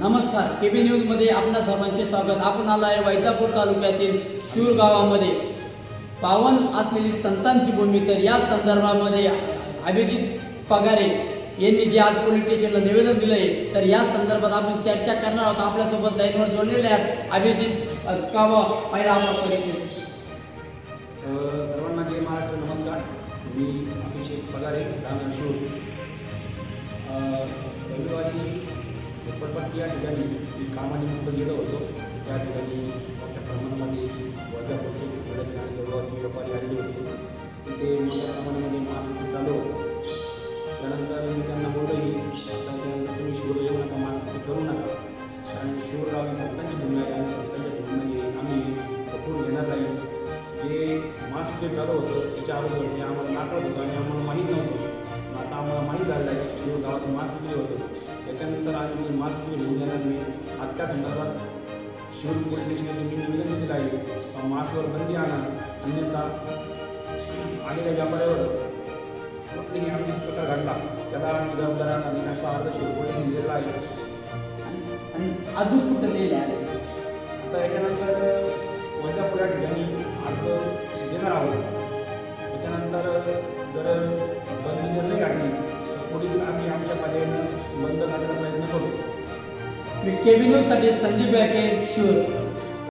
KB न्यूजमध्ये आपणा सर्वांचे स्वागत. आपण आला आहे वैजापूर तालुक्यातील शूर गावामध्ये. पावन असलेली संतांची भूमी तर या संदर्भामध्ये अभिजित पगारे यांनी जे आज पोलीस स्टेशनला निवेदन दिलं आहे तर या संदर्भात आपण चर्चा करणार आहोत. आपल्यासोबत लाईनवर जोडलेले आहेत अभिजित कावा पहिला आपला परिचय. सर्वांना जय महाराष्ट्र नमस्कार. मी अभिषेक पगारे राहणार शूर रविवारी पण या ठिकाणी मी कामानिमित्त गेलो होतो त्या ठिकाणी मोठ्या प्रमाणामध्ये वजापट्टी थोड्या ठिकाणी दरवाजी व्यापारी आलेले होते. तिथे मोठ्या प्रमाणामध्ये मास्क चालू होतं. त्यानंतर मी त्यांना बोललो आता त्यानंतर तुम्ही शिवर येऊ नका मास्क करू नका. कारण शिवराव ही संतांची भूमी आहे आणि संतांच्या भूमीमध्ये आम्ही जपून घेणार नाही. जे मास्क जे चालू होतं त्याच्या अगोदर ते आम्हाला दाखवत होतं. त्याच्यानंतर आम्ही ते मास्क दिले घेऊन येणार नाही आता त्या संदर्भात शिव पोलीस स्टेशनमध्ये मी निवेदन दिलेलं आहे. मास्कवर बंदी आणा. अन्यथा आलेल्या व्यापाऱ्यावर कुठलीही आम्ही प्रकार घडला त्याला आम्ही जबाबदार नाही असा अर्ज शिव पोलीस दिलेला आहे. आणि आणि अजून कुठं लिहिलं आहे? आता याच्यानंतर वैजापूर या ठिकाणी अर्ज देणार आहोत. त्याच्यानंतर जर बंदी जर नाही काढली तर पुढील आम्ही आमच्या पर्यायानं बंद करण्याचा प्रयत्न करू मी केबी न्यूजसाठी संदीप बॅके शूर